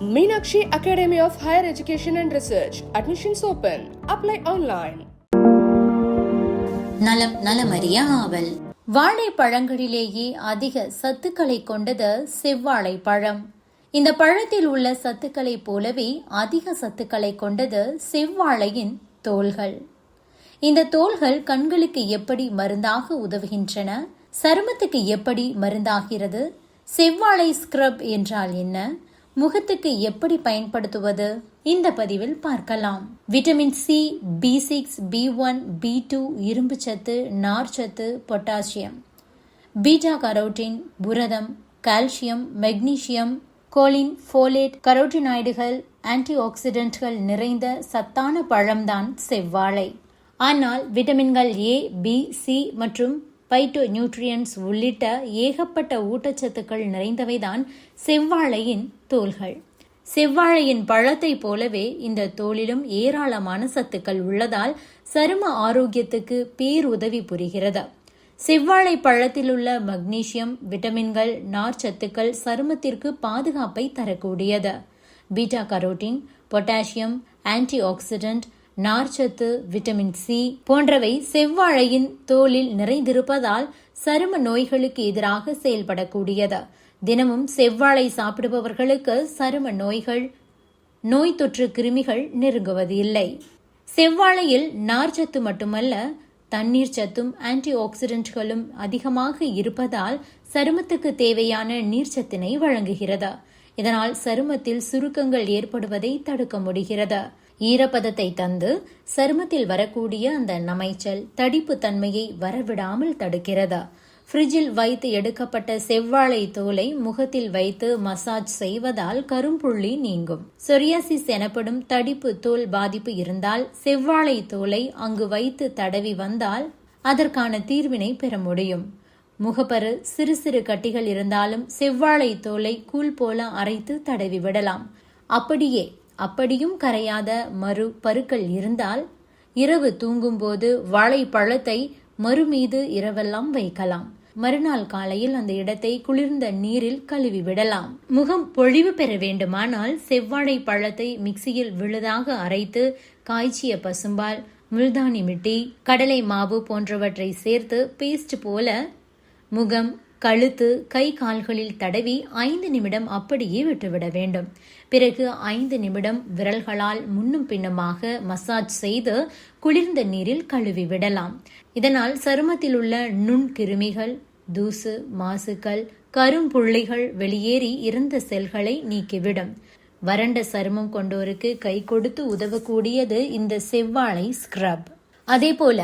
Meenakshi Academy of Higher Education and Research. Admissions open. Apply online. நலம் நலமறிய ஆவல் வாழைப்பழங்களிலேயே அதிக சத்துக்களை கொண்டது செவ்வாழை பழம் இந்த பழத்தில் உள்ள சத்துக்களைப் போலவே அதிக சத்துக்களை கொண்டது செவ்வாழையின் தோல்கள் இந்த தோல்கள் கண்களுக்கு எப்படி மருந்தாக உதவுகின்றன சருமத்துக்கு எப்படி மருந்தாகிறது செவ்வாழை ஸ்க்ரப் என்றால் என்ன முகத்துக்கு எப்படி பயன்படுத்துவது? இந்த பதிவில் பார்க்கலாம். Vitamin C B six B one B two இரும்பு சத்து நார்ச்சத்து பொட்டாசியம். பீட்டா கரோட்டின் புரதம் கால்சியம் மெக்னீசியம் கோலின் ஃபோலேட் கரோட்டினாய்டுகள் ஆன்டி ஆக்சிடென்ட்கள் நிறைந்த சத்தான பழம்தான் செவ்வாழை. ஆனால் விட்டமின்கள் ஏ பி சி மற்றும் பைட்டோ நியூட்ரியன்ஸ் உள்ளிட்ட ஏகப்பட்ட ஊட்டச்சத்துக்கள் நிறைந்தவைதான் செவ்வாழையின் தோல்கள் செவ்வாழையின் பழத்தைப் போலவே இந்த தோலிலும் ஏராளமான சத்துக்கள் உள்ளதால் சரும ஆரோக்கியத்துக்கு பேருதவி புரிகிறது. செவ்வாழை பழத்தில் உள்ள மக்னீசியம் விட்டமின்கள் நார்ச்சத்துக்கள் சருமத்திற்கு பாதுகாப்பை தரக்கூடியது. Beta carotene potassium anti oxidant நார்ச்சத்து விட்டமின் சி போன்றவை செவ்வாழையின் தோலில் நிறைந்திருப்பதால் சரும நோய்களுக்கு எதிராக செயல்படக்கூடியது. தினமும் செவ்வாழை சாப்பிடுபவர்களுக்கு சரும நோய்கள் நோய் தொற்று கிருமிகள் நெருங்குவது இல்லை செவ்வாழையில் நார்ச்சத்து மட்டுமல்ல தண்ணீர் சத்தும் ஆன்டி ஆக்சிடென்ட்களும் அதிகமாக இருப்பதால் சருமத்துக்கு தேவையான நீர்ச்சத்தினை வழங்குகிறது. இதனால் சருமத்தில் சுருக்கங்கள் ஏற்படுவதை தடுக்க முடிகிறது. ஈரப்பதத்தை தந்து சருமத்தில் வரக்கூடிய அந்த நமைச்சல் தடிப்பு தன்மையை வரவிடாமல் தடுக்கிறது. ஃப்ரிட்ஜில் வைத்து எடுக்கப்பட்ட செவ்வாழை தோலை முகத்தில் வைத்து மசாஜ் செய்வதால் கரும்புள்ளி நீங்கும். சொரியாசிஸ் எனப்படும் தடிப்பு தோல் பாதிப்பு இருந்தால் செவ்வாழை தோலை அங்கு வைத்து தடவி வந்தால் அதற்கான தீர்வினை பெற முடியும். முகப்பரு சிறு சிறு கட்டிகள் இருந்தாலும் செவ்வாழை தோலை கூழ் போல அரைத்து தடவி விடலாம். அப்படியே அப்படியும் கரையாத மறு பருக்கள் இருந்தால் இரவு தூங்கும்போது வாழைப்பழத்தை பழத்தை மறுமீது இரவெல்லாம் வைக்கலாம். மறுநாள் காலையில் அந்த இடத்தை குளிர்ந்த நீரில் கழுவி விடலாம். முகம் பொழிவு பெற வேண்டுமானால் செவ்வாழை பழத்தை மிக்சியில் விழுதாக அரைத்து காய்ச்சிய பசும்பால் முல்தானி மிட்டி கடலை மாவு போன்றவற்றை சேர்த்து பேஸ்ட் போல முகம் கழுத்து கை கால்களில் தடவி ஐந்து நிமிடம் அப்படியே விட்டுவிட வேண்டும். பிறகு ஐந்து நிமிடம் விரல்களால் முன்னும் பின்னுமாக மசாஜ் செய்து குளிர்ந்த நீரில் கழுவி விடலாம். இதனால் சருமத்தில் உள்ள நுண் கிருமிகள் தூசு மாசுக்கள் கரும்புள்ளிகள் வெளியேறி இருந்த செல்களை நீக்கிவிடும். வறண்ட சருமம் கொண்டோருக்கு கை கொடுத்து உதவக்கூடியது இந்த செவ்வாழை ஸ்க்ரப். அதேபோல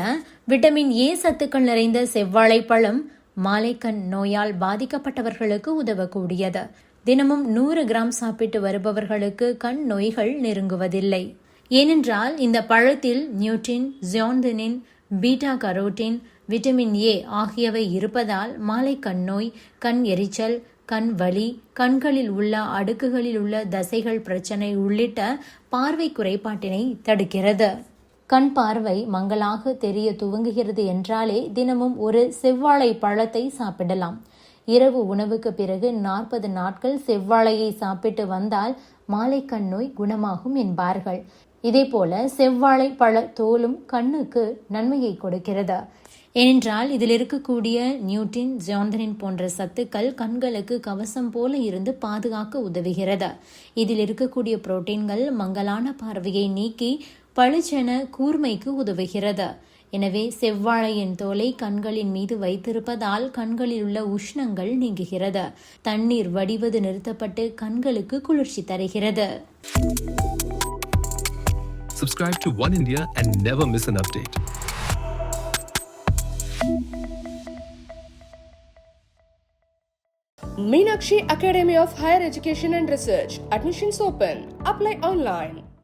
விட்டமின் ஏ சத்துக்கள் நிறைந்த செவ்வாழை பழம் மாலைக்கண் நோயால் பாதிக்கப்பட்டவர்களுக்கு உதவக்கூடியது. தினமும் நூறு கிராம் சாப்பிட்டு வருபவர்களுக்கு கண் நோய்கள் நெருங்குவதில்லை. ஏனென்றால் இந்த பழத்தில் நியூட்டின் ஜியாந்தினின் பீட்டா கரோட்டின் விட்டமின் ஏ ஆகியவை இருப்பதால் மாலை கண் நோய் கண் எரிச்சல் கண் வலி கண்களில் உள்ள அடுக்குகளில் உள்ள தசைகள் பிரச்சனை உள்ளிட்ட பார்வை குறைபாட்டினை தடுக்கிறது. கண் பார்வை மங்களாக தெரிய துவங்குகிறது என்றாலே தினமும் ஒரு செவ்வாழை பழத்தை சாப்பிடலாம். இரவு உணவுக்கு பிறகு நாற்பது நாட்கள் செவ்வாழையை சாப்பிட்டு வந்தால் மாலை கண் நோய் குணமாகும் என்பார்கள். இதேபோல செவ்வாழை பழ தோலும் கண்ணுக்கு நன்மையை கொடுக்கிறது. ஏனென்றால் இதில் இருக்கக்கூடிய நியூட்டின் ஜாந்தனின் போன்ற சத்துக்கள் கண்களுக்கு கவசம் போல இருந்து பாதுகாக்க உதவுகிறது. இதில் இருக்கக்கூடிய புரோட்டீன்கள் மங்கலான பார்வையை நீக்கி பளிச்சென கூர்மைக்கு உதவுகிறது எனவே செவ்வாழையின் தோலை கண்களின் மீது வைத்திருப்பதால் கண்களில் உள்ள உஷ்ணங்கள் நீங்குகிறது தண்ணீர் வடிவது நிறுத்தப்பட்டு கண்களுக்கு குளிர்ச்சி தருகிறது Subscribe to One India and never miss an update. Meenakshi Academy of Higher Education and Research. Admissions open. Apply online.